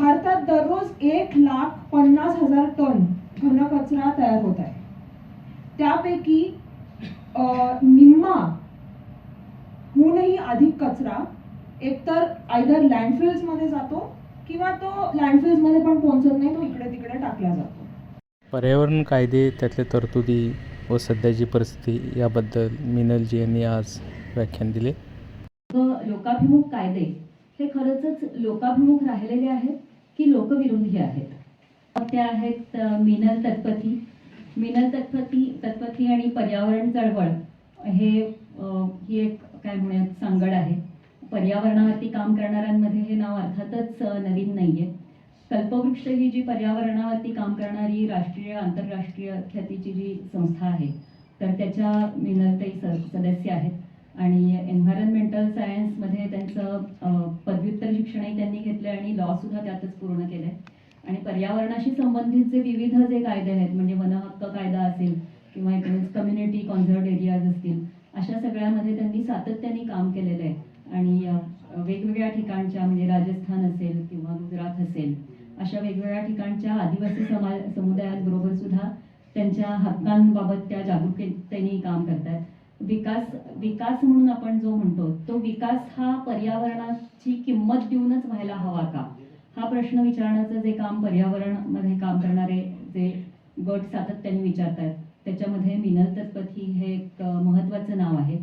भारतात दररोज एक लाख पन्नास हजार टन घनकचरा तयार होत आहे. त्यापैकी अ, निम्मा हूनही अधिक कचरा एकतर आयदर लँडफिल्समध्ये जातो किंवा तो लँडफिल्समध्ये पण पोहोचत नाही तो इकडे तिकडे टाकला जातो. पर्यावरण कायदे त्यातल्या तरतुदी व सध्याची परिस्थिती याबद्दल मिनलजी यांनी आज व्याख्यान दिले. लोकाभिमुख कायदे हे खरंच लोकाभिमुख राहिलेले आहेत. की लोकविरोधी आहेत. त्या आहेत मिनल तत्पथी मिनल तत्पथी तत्पथी आणि पर्यावरण चळवळ हे ही एक काय म्हणूयात सांगड आहे. पर्यावरणावरती काम करणाऱ्यांमध्ये हे नाव अर्थातच नवीन नवीन नाहीये. कल्पवृक्ष ही जी पर्यावरणावरती काम करणारी राष्ट्रीय आंतरराष्ट्रीय ख्यातीची जी संस्था आहे तर त्याच्या मिनलताई स सदस्य आहेत. आणि एन्व्हायरमेंटल सायन्समध्ये त्यांचं पदव्युत्तर शिक्षणही त्यांनी घेतलं आणि लॉ सुद्धा त्यातच पूर्ण केलंय. आणि पर्यावरणाशी संबंधित जे विविध जे कायदे आहेत म्हणजे वनहक्क कायदा असेल किंवा एकूणच कम्युनिटी कॉन्झर्ड एरियाज असतील अशा सगळ्यामध्ये त्यांनी सातत्याने काम केलेलं आहे. आणि वेगवेगळ्या ठिकाणच्या म्हणजे राजस्थान असेल किंवा गुजरात असेल अशा वेगवेगळ्या ठिकाणच्या आदिवासी समाज समुदायांबरोबर सुद्धा त्यांच्या हक्कांबाबत त्या जागरूकतेने काम करतात विकास विकास म्हणून आपण जो म्हणतो तो विकास हा पर्यावरणाची किंमत देऊनच व्हायला हवा का? हा प्रश्न विचारण्याचं जे काम पर्यावरणमध्ये काम करणारे जे गट सातत्याने विचारतात त्याच्यामध्ये मिनल तत्पथी हे एक महत्त्वाचं नाव आहे.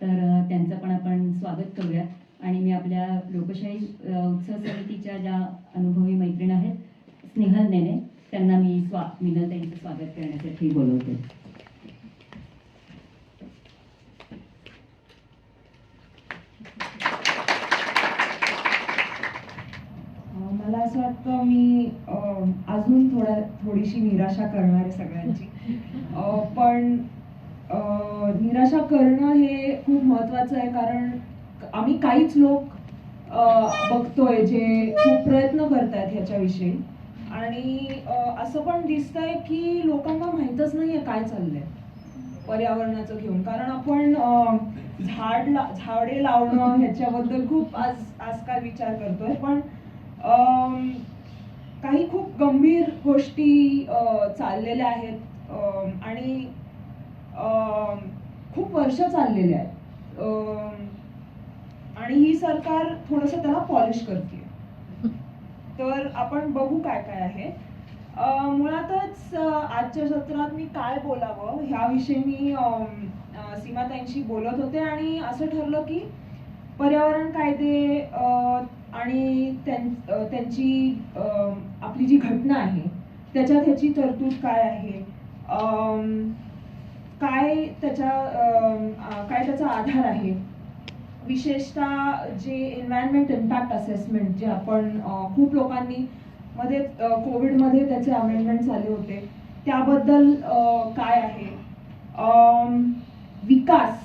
तर त्यांचं पण आपण स्वागत करूया आणि मी आपल्या लोकशाही उत्सव समितीच्या ज्या अनुभवी मैत्रीण आहेत स्नेहल नेने त्यांना मी स्वा मिनल त्यांचं स्वागत करण्यासाठी बोलवते. मला असं वाटतं मी अजून थोड्या थोडीशी निराशा करणार आहे सगळ्यांची. पण निराशा करणं हे खूप महत्वाचं आहे कारण आम्ही काहीच लोक बघतोय जे खूप प्रयत्न करतायत ह्याच्याविषयी. आणि असं पण दिसतंय की लोकांना माहीतच नाहीये काय चाललंय पर्यावरणाचं घेऊन. कारण आपण झाड ला झाडे लावणं ह्याच्याबद्दल खूप आज आजकाल विचार करतोय. पण काही खूप गंभीर गोष्टी चाललेल्या आहेत. आणि खूप वर्ष चाललेले आहेत. आणि ही सरकार थोडस त्याला पॉलिश करते तर आपण बघू काय काय आहे. मुळातच आजच्या सत्रात मी काय बोलावं ह्याविषयी मी सीमाताईंशी बोलत होते. आणि असं ठरलं की पर्यावरण कायदे आणि त्यां- त्यांची आपली जी घटना आहे त्याच्यात ह्याची तरतूद काय आहे? काय त्याच्या काय त्याचा आधार आहे? विशेषतः जे एन्व्हायरमेंट इम्पॅक्ट असेसमेंट जे आपण खूप लोकांनी मध्ये कोविडमध्ये त्याचे अमेंडमेंट झाले होते त्याबद्दल काय आहे? विकास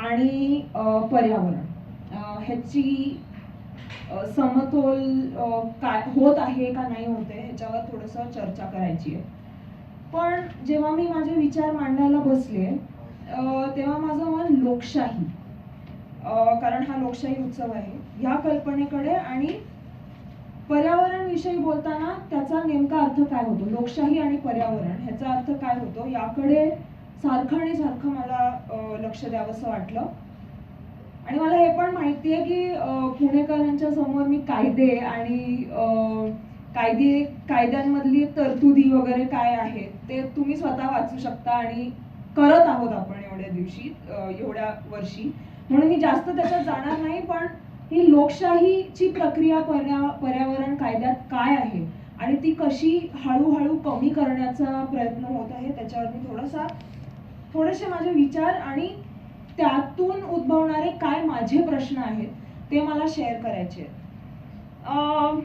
आणि पर्यावरण ह्याची समतोल काय होत आहे का नाही होते ह्याच्यावर थोडंसं चर्चा करायची आहे. पण जेव्हा मी माझे विचार मांडायला बसले तेव्हा माझं मन लोकशाही कारण हा लोकशाही उत्सव आहे ह्या कल्पनेकडे आणि पर्यावरण विषयी बोलताना त्याचा नेमका अर्थ काय होतो? लोकशाही आणि पर्यावरण ह्याचा अर्थ काय होतो? याकडे सारखं आणि सारखं मला लक्ष द्यावंसं वाटलं. आणि मला हे पण माहिती आहे की पुणेकरांच्या समोर मी कायदे आणि कायदे कायद्यांमधली तरतुदी वगैरे काय आहेत ते तुम्ही स्वतः वाचू शकता आणि करत आहोत आपण एवढ्या दिवशी एवढ्या वर्षी. म्हणून मी जास्त त्याच्यात जाणार नाही पण ही लोकशाहीची प्रक्रिया पर्या पर्यावरण कायद्यात काय आहे आणि ती कशी हळूहळू कमी करण्याचा प्रयत्न होत आहे त्याच्यावर मी थोडासा थोडेसे माझे विचार आणि त्यातून उद्भवणारे काय माझे प्रश्न आहेत ते मला शेअर करायचे आहेत. अं,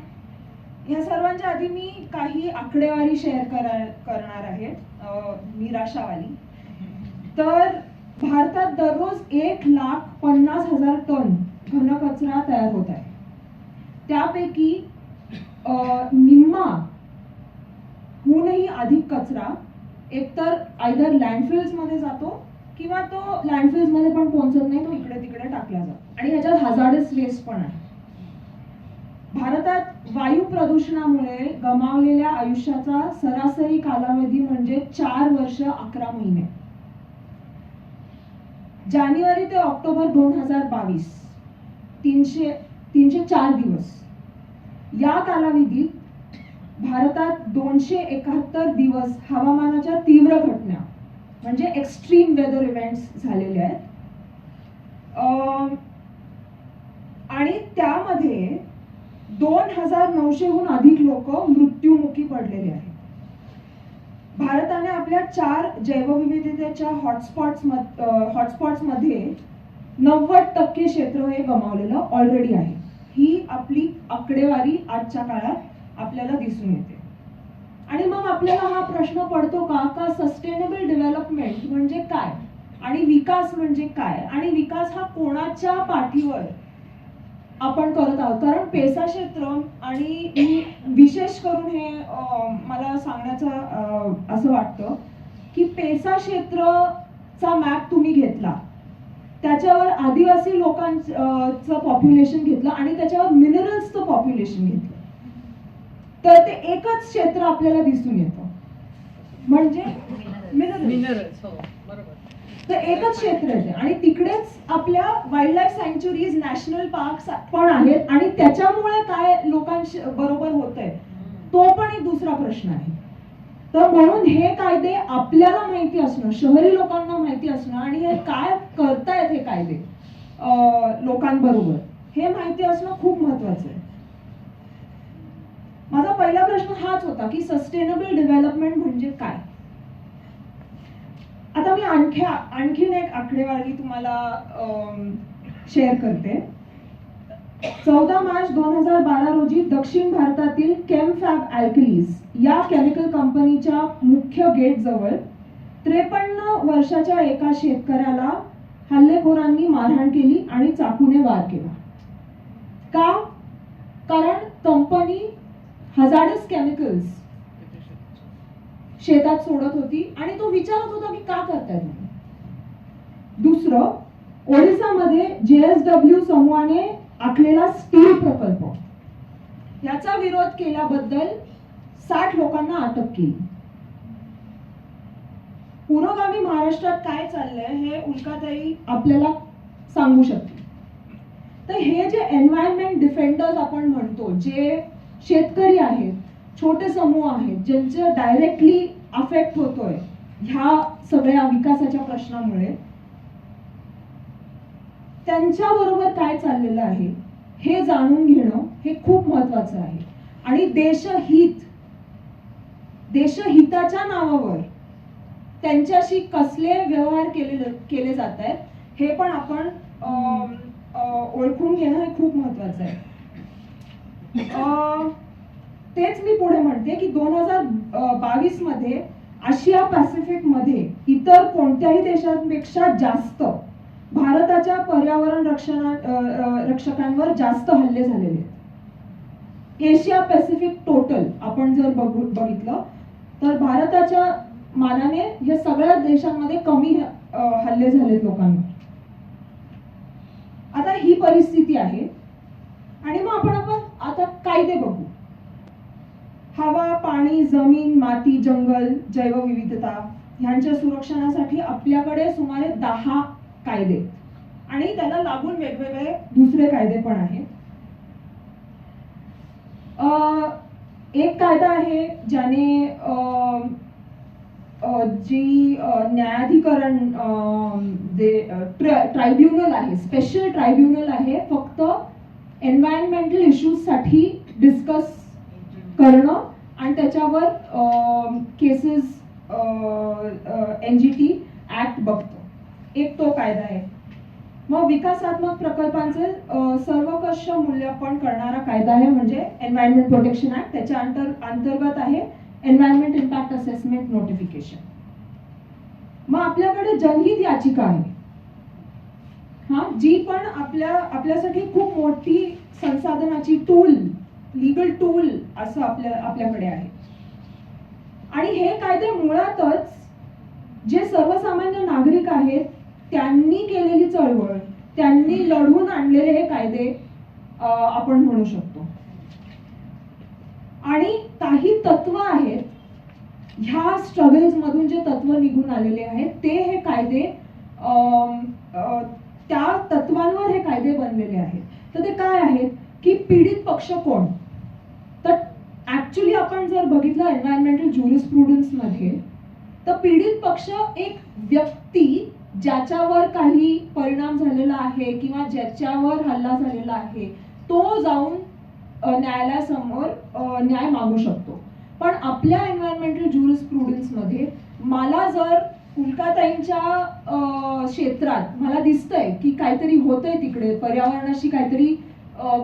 ह्या सर्वांच्या आधी मी काही आकडेवारी शेअर करा करणार आहे. निराशावाली. तर भारतात दररोज एक लाख पन्नास हजार टन घनकचरा तयार होत आहे. त्यापैकी अं, निम्मा हूनही अधिक कचरा एकतर आयदर लँडफिल्समध्ये जातो किंवा तो लँडफिल्समध्ये पण पोहोचत नाही तो इकडे तिकडे टाकला जातो. आणि ह्याच्यात हजार्डस वेस्ट पण आहे. भारतात वायू प्रदूषणामुळे गमावलेल्या आयुष्याचा सरासरी कालावधी म्हणजे चार वर्ष अकरा महिने. जानेवारी ते ऑक्टोबर दोन हजार बावीस तीनशे तीनशे चार दिवस. या कालावधीत भारतात दोनशे एकाहत्तर दिवस हवामानाच्या तीव्र घटना म्हणजे एक्स्ट्रीम वेदर इव्हेंट्स झालेले आहेत. अं, आणि त्यामध्ये दोन हजार नऊशेहून अधिक लोक मृत्यूमुखी पडलेले आहेत. भारताने आपल्या चार जैवविविधतेच्या हॉटस्पॉट्स हॉटस्पॉट्समध्ये नव्वद टक्के क्षेत्र हे गमावलेलं ऑलरेडी आहे. ही आपली आकडेवारी आजच्या काळात आपल्याला दिसून येते. आणि मग आपल्याला हा प्रश्न पडतो का का सस्टेनेबल डेव्हलपमेंट म्हणजे काय? आणि विकास म्हणजे काय? आणि विकास हा कोणाच्या पाठीवर आपण करत आहोत? कारण पेसा क्षेत्र आणि मी विशेष करून हे मला सांगण्याचं असं वाटतं की पेसा क्षेत्रचा मॅप तुम्ही घेतला. त्याच्यावर आदिवासी लोकांचं पॉप्युलेशन घेतलं आणि त्याच्यावर मिनरल्सचं पॉप्युलेशन घेतलं. तर ते एकच क्षेत्र आपल्याला दिसून येतं. म्हणजे मिनरल्स. हो बरोबर. तर एकच क्षेत्र आहे. आणि तिकडेच आपल्या wild life sanctuaries national park पण आहेत. आणि त्याच्यामुळे काय लोकांशी बरोबर होत आहे तो पण एक दुसरा प्रश्न आहे. तर म्हणून हे कायदे आपल्याला माहिती असणं शहरी लोकांना माहिती असणं आणि हे काय करतायत हे कायदे लोकांबरोबर हे माहिती असणं खूप महत्वाचं आहे. माझा पहिला प्रश्न हाच होता की सस्टेनेबल डेव्हलपमेंट म्हणजे काय? आता मी आणखी आणखीन एक आकडेवारी तुम्हाला शेअर करते. चौदा मार्च दोन हजार बारा रोजी दक्षिण भारतातील केमफॅब अल्कलीज या केमिकल कंपनीच्या मुख्य गेट जवळ त्रेपन्न वर्षाच्या एका शेतकऱ्याला हल्लेखोरांनी मारहाण केली आणि चाकूने वार केला. का? कारण कंपनी हजार्डस केमिकल्स शेतात सोडत होती आणि तो विचारत होता की का करताय दुसरं ओडिसामध्ये जेएसडब्ल्यू समूहाने आखलेला स्टील प्रकल्प. याचा विरोध केल्याबद्दल साठ लोकांना अटक केली. पुरोगामी महाराष्ट्रात काय चाललंय हे उल्काताई आपल्याला सांगू शकते तर हे जे एन्व्हायरमेंट डिफेंडर्स आपण म्हणतो जे शेतकरी आहेत छोटे समूह आहेत ज्यांचे डायरेक्टली अफेक्ट होतोय ह्या सगळ्या विकासाच्या प्रश्नामुळे त्यांच्या बरोबर काय चाललेलं आहे हे जाणून घेणं हे खूप महत्वाचं आहे. आणि देशहित देशहिताच्या नावावर त्यांच्याशी कसले व्यवहार केले केले जात आहेत हे पण आपण अं, ओळखून घेणं हे खूप महत्वाचं आहे. तेच मी पुढे म्हणते की दोन हजार बावीसमध्ये आशिया पॅसिफिकमध्ये इतर कोणत्याही देशांपेक्षा जास्त भारताच्या पर्यावरण रक्षणा रक्षकांवर जास्त हल्ले झालेले आहेत. एशिया पॅसिफिक टोटल आपण जर बघू बघितलं तर भारताच्या मानाने ह्या सगळ्या देशांमध्ये कमी हल्ले झालेत लोकांवर. आता ही परिस्थिती आहे. आणि मग आपण आपण कायदे बघू. हवा पाणी जमीन माती जंगल जैवविविधता ह्यांच्या सुरक्षणासाठी आपल्याकडे सुमारे दहा कायदे आणि त्याला लागून वेगवेगळे दुसरे कायदे पण आहेत. अं, एक कायदा आहे ज्याने जी न्यायाधिकरण जे ट्रायब्युनल आहे स्पेशल ट्रायब्युनल आहे फक्त एन्व्हायरमेंटल इश्यूजसाठी डिस्कस करणं आणि त्याच्यावर cases N G T act बघतो. एक तो कायदा आहे. मग विकासात्मक प्रकल्पांचे सर्वकर्ष सर्वकष करणारा कायदा आहे म्हणजे एन्व्हायरमेंट प्रोटेक्शन ऍक्ट त्याच्या अंतर अंतर्गत आहे एन्व्हायरमेंट इम्पॅक्ट असेसमेंट नोटिफिकेशन मग आपल्याकडे जनहित याचिका आहे. हा जी पण आपल्या आपल्यासाठी खूप मोठी संसाधनाची टूल लीगल टूल असं आपल्या आपल्याकडे आहे. आणि हे कायदे मुळातच जे सर्वसामान्य नागरिक आहेत त्यांनी केलेली चळवळ त्यांनी लढून आणलेले हे कायदे आपण म्हणू शकतो. आणि काही तत्व आहेत ह्या स्ट्रगल्स मधून जे तत्व निघून आलेले आहेत ते हे कायदे त्या तत्वांवर हे कायदे बनलेले आहेत. तर ते काय आहेत? की पीडित पक्ष कोण? तर ॲक्च्युली आपण जर बघितलं एन्व्हायरमेंटल ज्युरिस्प्रुडन्समध्ये तर पीडित पक्ष एक व्यक्ती ज्याच्यावर काही परिणाम झालेला आहे किंवा ज्याच्यावर हल्ला झालेला आहे तो जाऊन न्यायालयासमोर न्याय मागू शकतो. पण आपल्या एन्व्हायरमेंटल ज्युरिस्प्रुडन्समध्ये मला जर उल्काताईंच्या क्षेत्रात मला दिसतंय की काहीतरी होतंय तिकडे पर्यावरणाशी काहीतरी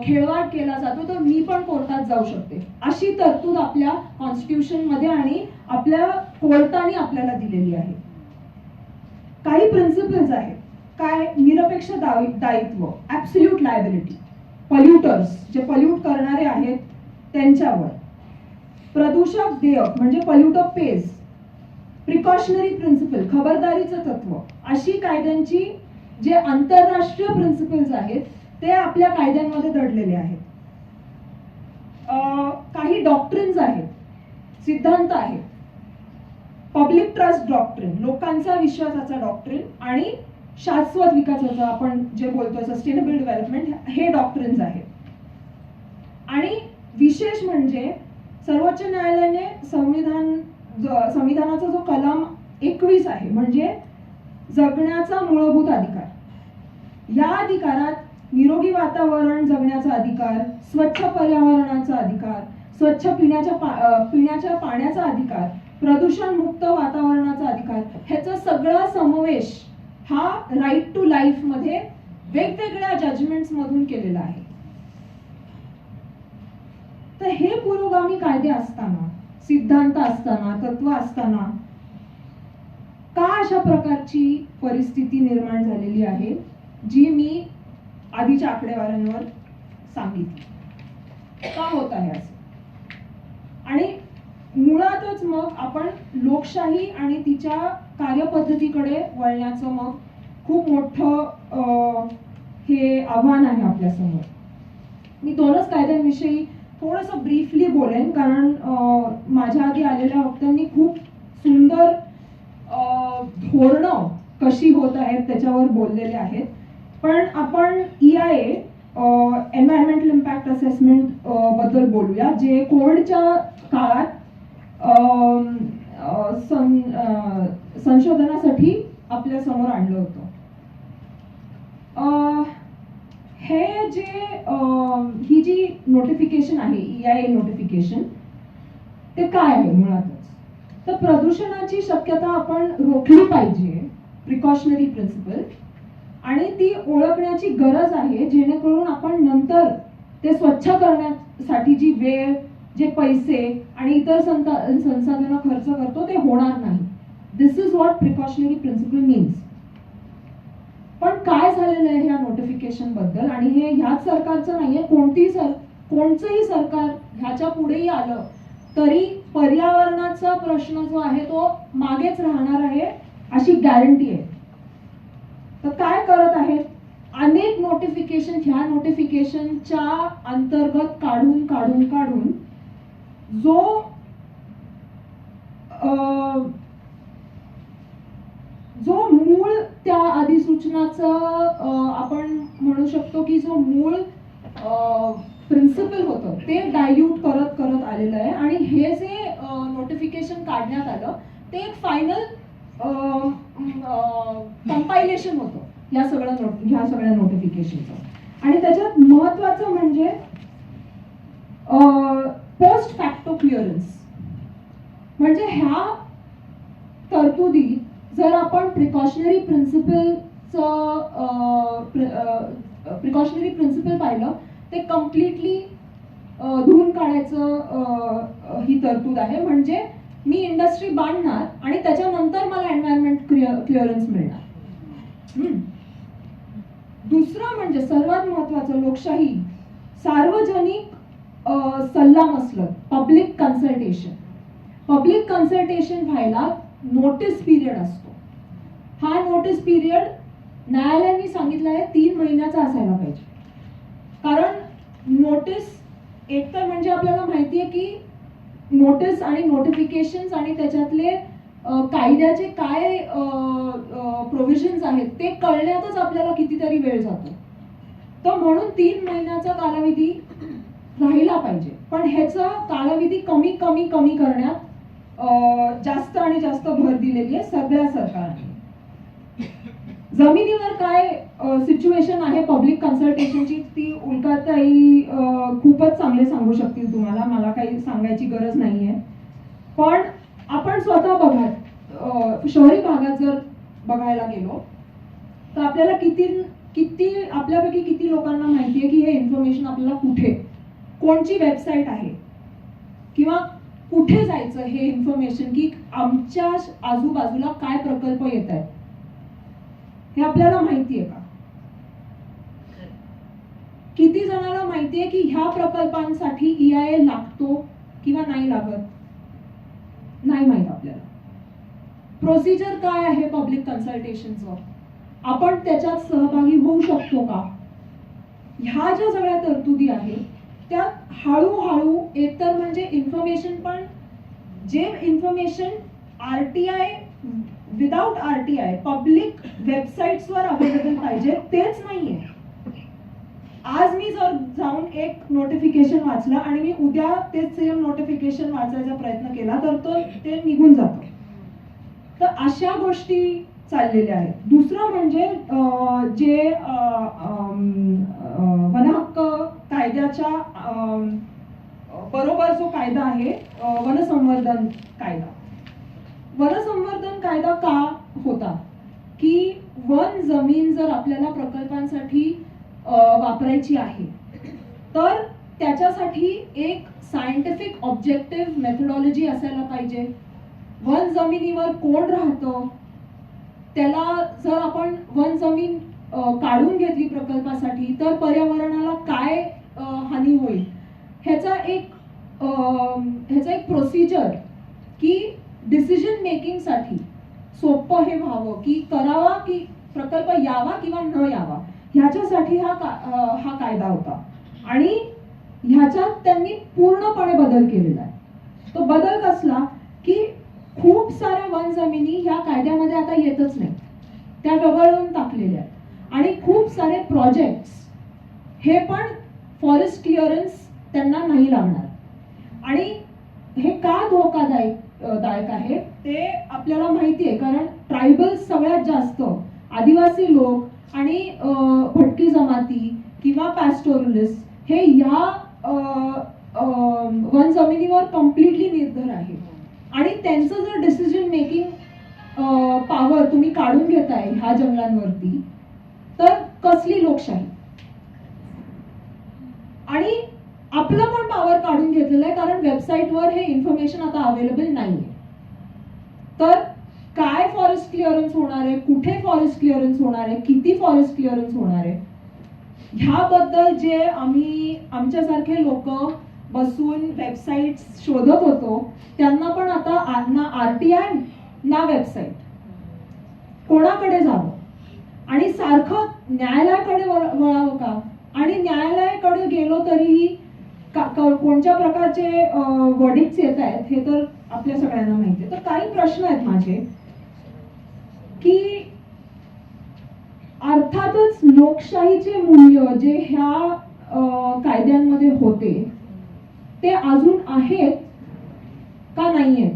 खेळवाड केला जातो तर मी पण कोर्टात जाऊ शकते. अशी तरतूद आपल्या कॉन्स्टिट्यूशनमध्ये आणि आपल्या कोर्टाने आपल्याला दिलेली आहे. काही प्रिन्सिपल्स आहेत. काय निरपेक्ष दायित्व ऍब्सल्यूट लायबिलिटी पल्युटर्स जे पल्यूट करणारे आहेत त्यांच्यावर. प्रदूषक देयक म्हणजे पल्युटर पेज प्रिकॉशनरी प्रिन्सिपल खबरदारीचं तत्व अशी कायद्यांची जे आंतरराष्ट्रीय प्रिन्सिपल्स आहेत ते आपल्या कायद्यांमध्ये दडलेले आहेत. काही डॉक्ट्रिन्स आहेत सिद्धांत आहेत. पब्लिक ट्रस्ट डॉक्ट्रिन लोकांचा विश्वासाचा डॉक्ट्रिन आणि शाश्वत विकासाचा आपण जे बोलतो सस्टेनेबल डेव्हलपमेंट हे डॉक्ट्रिन्स आहेत. आणि विशेष म्हणजे सर्वोच्च न्यायालयाने संविधान संविधानाचा जो कलम एकवीस आहे म्हणजे जगण्याचा मूलभूत अधिकार. या अधिकारात निरोगी वातावरण जगण्याचा अधिकार स्वच्छ पर्यावरणाचा अधिकार स्वच्छ पिण्याच्या पा पिण्याच्या पाण्याचा अधिकार प्रदूषण मुक्त वातावरणाचा अधिकार ह्याचा सगळा समावेश हा राईट टू लाईफमध्ये वेगवेगळ्या जजमेंट्स मधून केलेला आहे. तर हे पुरोगामी कायदे असताना सिद्धांत असताना तत्व असताना का अशा प्रकारची परिस्थिती निर्माण झालेली आहे जी मी आधीच्या आकडेवाऱ्यांवर सांगितली. का होत आहे असं? आणि मुळातच मग आपण लोकशाही आणि तिच्या कार्यपद्धतीकडे वळण्याचं मग खूप मोठं हे आव्हान आहे आपल्यासमोर. मी दोनच कायद्यांविषयी थोडंसं ब्रीफली बोलेन कारण माझ्या आधी आलेल्या वक्त्यांनी खूप सुंदर अं, धोरणं कशी होत आहेत त्याच्यावर बोललेले आहेत. पण आपण E I A environmental impact असेसमेंटबद्दल बोलूया जे कोविडच्या काळात सं- संशोधनासाठी आपल्यासमोर आणलं होतं. हे जे ही जी नोटिफिकेशन आहे ई आय ए नोटिफिकेशन ते काय आहे मुळातच? तर प्रदूषणाची शक्यता आपण रोखली पाहिजे प्रिकॉशनरी प्रिन्सिपल आणि ती ओळखण्याची गरज आहे जेणेकरून आपण नंतर ते स्वच्छ करण्यासाठी जी वेळ जे पैसे आणि इतर संता संसाधनं खर्च करतो ते होणार नाही. This is what precautionary principle means पण काय झालेलं आहे ह्या नोटिफिकेशनबद्दल? आणि हे ह्याच सरकारचं नाहीये कोणतीही सर कोणचंही सरकार ह्याच्या पुढेही आलं तरी पर्यावरणाचा प्रश्न जो आहे तो मागेच राहणार आहे अशी गॅरंटी आहे. तर काय करत आहेत अनेक नोटिफिकेशन ह्या नोटिफिकेशनच्या अंतर्गत काढून काढून काढून जो आ, जो मूळ त्या अधिसूचनाचं आपण म्हणू शकतो की जो मूळ प्रिन्सिपल होतं ते डायल्यूट करत करत आलेलं आहे. आणि हे जे नोटिफिकेशन काढण्यात आलं ते एक फायनल कंपायलेशन होतं. या सगळ्या नोट ह्या सगळ्या नोटिफिकेशनचं आणि त्याच्यात महत्वाचं म्हणजे पोस्ट फॅक्टो क्लिअरन्स म्हणजे ह्या तरतुदी जर आपण प्रिकॉशनरी प्रिन्सिपलचं प्रिकॉशनरी प्रिन्सिपल पाहिलं ते कम्प्लिटली धुवून काढायचं ही तरतूद आहे. म्हणजे मी इंडस्ट्री बांधणार आणि त्याच्यानंतर मला एन्व्हायरमेंट क्लिअरन्स मिळणार. दुसरं म्हणजे सर्वात महत्वाचं लोकशाही सार्वजनिक अ, सल्लामसलत पब्लिक कन्सल्टेशन पब्लिक कन्सल्टेशन व्हायला नोटीस पिरियड असतो. हा नोटीस पिरियड न्यायालयाने सांगितलं आहे तीन महिन्याचा असायला पाहिजे. कारण नोटीस एकतर म्हणजे आपल्याला माहिती आहे की नोटीस आणि नोटिफिकेशन्स आणि त्याच्यातले कायद्याचे काय प्रोव्हिजन्स आहेत ते कळण्यातच आपल्याला कितीतरी वेळ जातो. तर म्हणून तीन महिन्याचा कालावधी राहिला पाहिजे. पण ह्याचा कालावधी कमी कमी कमी करण्यात जास्त आणि जास्त भर दिलेली आहे सगळ्या सरकारने. जमिनीवर काय सिच्युएशन आहे? पब्लिक कन्सल्टेशनची ती उल्काताई खूपच चांगले सांगू शकतील तुम्हाला. मला काही सांगायची गरज नाहीये. पण आपण स्वतः बघा शहरी भागात जर बघायला गेलो तर आपल्याला किती किती आपल्यापैकी किती लोकांना माहिती आहे की हे इन्फॉर्मेशन आपल्याला कुठे कोणची वेबसाईट आहे? किंवा कुठे जायचं हे इन्फॉर्मेशन की आमच्या आजूबाजूला काय प्रकल्प येत आहेत? हे आपल्याला माहिती आहे का? किती जणांना माहिती आहे की ह्या प्रकल्पांसाठी ई आय ए लागतो किंवा नाही लागत? नाही माहीत आपल्याला. प्रोसिजर काय आहे पब्लिक कन्सल्टेशनचं आपण त्याच्यात सहभागी होऊ शकतो का? ह्या ज्या सगळ्या तरतुदी आहेत त्या हळूहळू एकतर म्हणजे इन्फॉर्मेशन पण जे information R T I without R T I public वेबसाईट्सवर available पाहिजे तेच नाहीये. आज मी जर जाऊन एक नोटिफिकेशन वाचलं आणि मी उद्या तेच सेम नोटिफिकेशन वाचायचा प्रयत्न केला तर तो ते निघून जातं. तर अशा गोष्टी चाललेल्या आहेत. दुसरं म्हणजे जे वनहक्क कायद्याच्या अं, बरोबर जो कायदा आहे वनसंवर्धन कायदा. वनसंवर्धन कायदा का होता? की वन जमीन जर आपल्याला प्रकल्पांसाठी वापरायची आहे. तर त्याच्यासाठी एक सायंटिफिक ऑब्जेक्टिव्ह मेथडॉलॉजी असायला पाहिजे. वन जमिनीवर कोण राहतं? त्याला जर आपण वन जमीन काढून घेतली प्रकल्पासाठी तर पर्यावरणाला काय हानी होईल? ह्याचा एक ह्याचा एक प्रोसिजर की डिसिजन मेकिंगसाठी सोपं हे व्हावं की करावा की प्रकल्प यावा किंवा न यावा. ह्याच्यासाठी हा का हा कायदा होता. आणि ह्याच्यात त्यांनी पूर्णपणे बदल केलेला आहे. तो बदल कसला? की खूप साऱ्या वन जमिनी ह्या कायद्यामध्ये आता येतच नाही त्या वगळून टाकलेल्या आहेत. आणि खूप सारे प्रोजेक्ट्स हे पण फॉरेस्ट क्लिअरन्स त्यांना नाही लागणार. आणि हे का धोकादायक दायक आहे? ते आपल्याला माहिती आहे कारण ट्रायबल्स सगळ्यात जास्त आदिवासी लोक आणि भटकी जमाती किंवा पॅस्टोरलिस्ट हे या वन जमिनीवर कम्प्लिटली निर्भर आहे. आणि त्यांचं जर डिसिजन मेकिंग पॉवर तुम्ही काढून घेताय ह्या जंगलांवरती तर कसली लोकशाही? आणि आपलं पण पॉवर काढून घेतलेलं आहे कारण वेबसाईटवर हे इन्फॉर्मेशन आता अवेलेबल नाहीये. तर काय फॉरेस्ट क्लिअरन्स होणार आहे? कुठे फॉरेस्ट क्लिअरन्स होणार आहे? किती फॉरेस्ट क्लिअरन्स होणार आहे? ह्याबद्दल जे आम्ही आमच्यासारखे लोक बसून वेबसाईट शोधत होतो त्यांना पण आता ना आर टी आय ना वेबसाईट कोणाकडे जावं? आणि सारखं न्यायालयाकडे वळावं का? आणि न्यायालयाकडे गेलो तरीही का- कोणत्या प्रकारचे वर्डिक्स येत आहेत हे तर आपल्या सगळ्यांना माहिती आहे. तर काही प्रश्न आहेत माझे. की अर्थातच लोकशाहीचे मूल्य जे ह्या कायद्यांमध्ये होते ते अजून आहेत का नाहीये?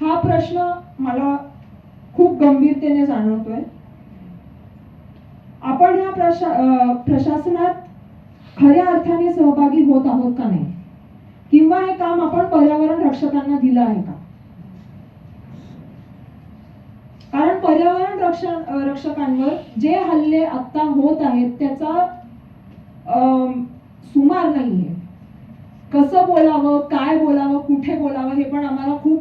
हा प्रश्न मला खूप गंभीरतेने जाणवतोय. आपण ह्या प्रशा प्रशासनात खऱ्या अर्थाने सहभागी होत आहोत का नाही? किंवा हे काम आपण पर्यावरण रक्षकांना दिलं आहे का? कारण पर्यावरण रक्षण रक्षकांवर जे हल्ले आता होत आहेत त्याचा सुमार नाहीये. कसं बोलावं काय बोलावं कुठे बोलावं हे पण आम्हाला खूप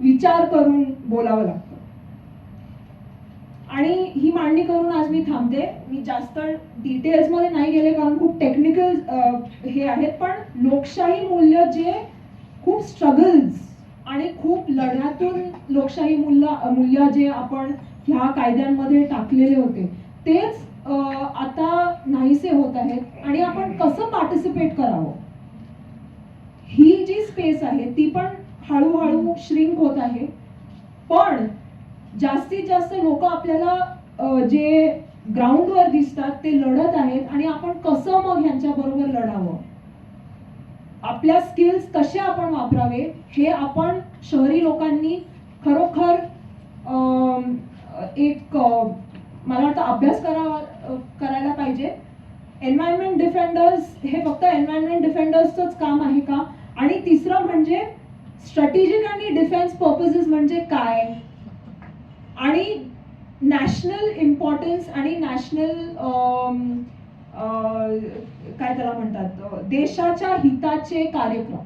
विचार करून बोलावं लागतं. आणि ही मांडणी करून आज मी थांबते. मी जास्त डिटेल्समध्ये नाही गेले कारण खूप टेक्निकल हे आहेत पण लोकशाही मूल्य जे खूप स्ट्रगल्स आणि खूप लढ्यातून लोकशाही मूल्य मूल्य जे आपण ह्या कायद्यांमध्ये टाकलेले होते तेच आता नाहीसे होत आहेत आणि आपण कसं पार्टिसिपेट करावं? ही जी स्पेस आहे ती पण हळूहळू श्रिंक होत आहे. पण जास्तीत जास्त लोक आपल्याला जे ग्राउंडवर दिसतात ते लढत आहेत आणि आपण कसं मग ह्यांच्या बरोबर लढावं? आपल्या स्किल्स कसे आपण वापरावे? हे आपण शहरी लोकांनी खरोखर एक मला वाटतं अभ्यास करावा करायला पाहिजे. एन्व्हायरमेंट डिफेंडर्स हे फक्त एन्व्हायरमेंट डिफेंडर्सचंच काम आहे का? आणि तिसरं म्हणजे स्ट्रॅटेजिक आणि डिफेन्स पर्पजेस म्हणजे काय? आणि नॅशनल इम्पॉर्टन्स आणि नॅशनल काय त्याला म्हणतात? देशाच्या हिताचे कार्यक्रम.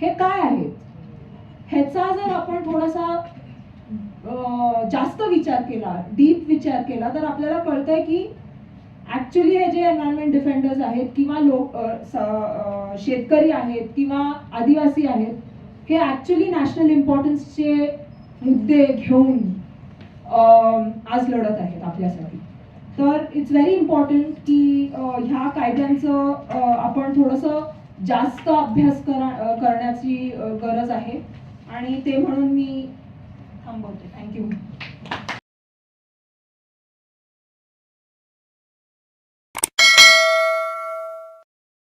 हे काय आहेत? ह्याचा जर आपण थोडासा जास्त विचार केला डीप विचार केला तर आपल्याला कळतंय की ॲक्च्युली हे जे एन्व्हायरमेंट डिफेंडर्स आहेत किंवा लोक शेतकरी आहेत किंवा आदिवासी आहेत हे ॲक्च्युली नॅशनल इम्पॉर्टन्सचे मुद्दे घेऊन आज लढत आहेत आपल्यासाठी. तर इट्स व्हेरी इम्पॉर्टंट की ह्या कायद्यांचं आपण थोडंसं जास्त अभ्यास करा करण्याची गरज आहे. आणि ते म्हणून मी थांबवते. थँक्यू